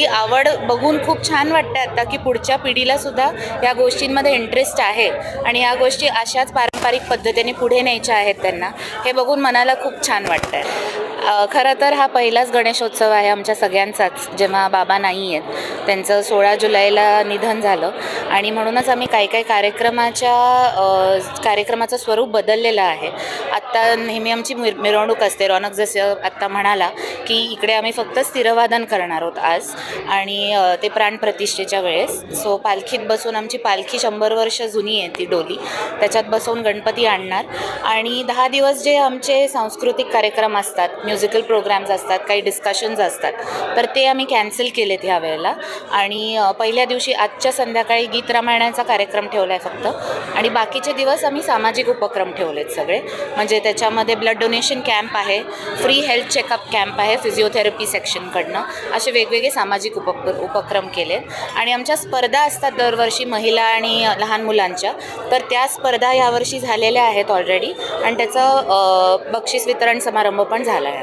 ही आवड बघून खूप छान वाटतं आता की पुढच्या पिढीला सुद्धा या गोष्टींमध्ये इंटरेस्ट आहे. आणि या गोष्टी अशाच पारंपरिक पद्धतीने पुढे न्यायच्या आहेत त्यांना. हे बघून मनाला खूप छान वाटतं आहे खरं तर हा पहिलाच गणेशोत्सव आहे आमच्या सगळ्यांचाच जेव्हा बाबा नाही आहेत. त्यांचं सोळा जुलैला निधन झालं. आणि म्हणूनच आम्ही काही काही कार्यक्रमाच्या कार्यक्रमाचं स्वरूप बदललेलं आहे. आत्ता नेहमी आमची मिर मिरवणूक असते. रौनक जसं आत्ता म्हणाला की इकडे आम्ही फक्त स्थिरवादन करणार आहोत आज आणि ते प्राणप्रतिष्ठेच्या वेळेस. सो पालखीत बसून आमची पालखी शंभर वर्ष जुनी आहे ती डोली. त्याच्यात बसवून गणपती आणणार. आणि दहा दिवस जे आमचे सांस्कृतिक कार्यक्रम असतात म्युझिकल प्रोग्राम्स असतात काही डिस्कशन्स असतात तर ते आम्ही कॅन्सल केलेत ह्या वेळेला. आणि पहिल्या दिवशी आजच्या संध्याकाळी गीत रामायणाचा कार्यक्रम ठेवला आहे फक्त. आणि बाकीचे दिवस आम्ही सामाजिक उपक्रम ठेवलेत सगळे. म्हणजे म्हणजे त्याच्यामध्ये ब्लड डोनेशन कॅम्प आहे फ्री हेल्थ चेकअप कॅम्प आहे फिजिओथेरपी सेक्शनकडनं असे वेगवेगळे सामाजिक उपक उपक्रम केलेत आणि आमच्या स्पर्धा असतात दरवर्षी महिला आणि लहान मुलांच्या. तर त्या स्पर्धा यावर्षी झालेल्या आहेत ऑलरेडी आणि त्याचं बक्षीस वितरण समारंभ पण झाला आहे.